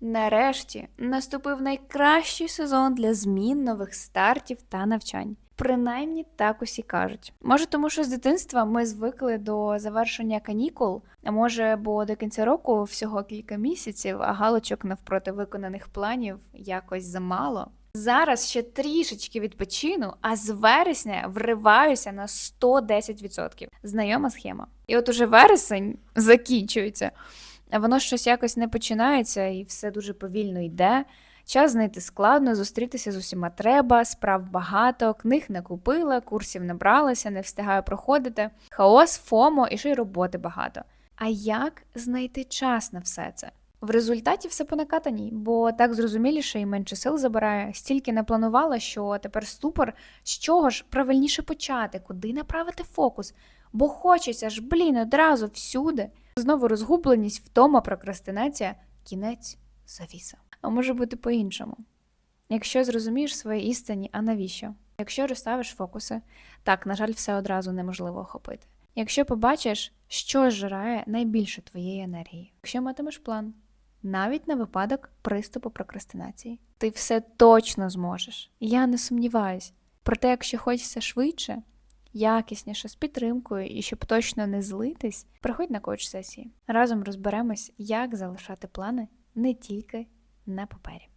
Нарешті наступив найкращий сезон для змін, нових стартів та навчань. Принаймні так усі кажуть. Може, тому що з дитинства ми звикли до завершення канікул, а може, бо до кінця року всього кілька місяців, а галочок навпроти виконаних планів якось замало. Зараз ще трішечки відпочину, а з вересня вриваюся на 110%. Знайома схема. І от уже вересень закінчується, воно щось якось не починається і все дуже повільно йде. Час знайти складно, зустрітися з усіма треба, справ багато, книг не купила, курсів не бралася, не встигаю проходити. Хаос, фомо і ще й роботи багато. А як знайти час на все це? В результаті все по накатаній, бо так зрозуміліше і менше сил забирає. Стільки не планувала, що тепер ступор, з чого ж правильніше почати, куди направити фокус, бо хочеться ж, блін, одразу всюди. Знову розгубленість, втома, прокрастинація, кінець, завіса. А може бути по-іншому. Якщо зрозумієш свої істині, а навіщо? Якщо розставиш фокуси, так, на жаль, все одразу неможливо охопити. Якщо побачиш, що зжирає найбільше твоєї енергії, якщо матимеш план, навіть на випадок приступу прокрастинації, ти все точно зможеш. Я не сумніваюсь. Проте, якщо хочеться швидше, якісніше, з підтримкою і щоб точно не злитись, приходь на коуч сесії. Разом розберемось, як залишати плани не тільки на папері.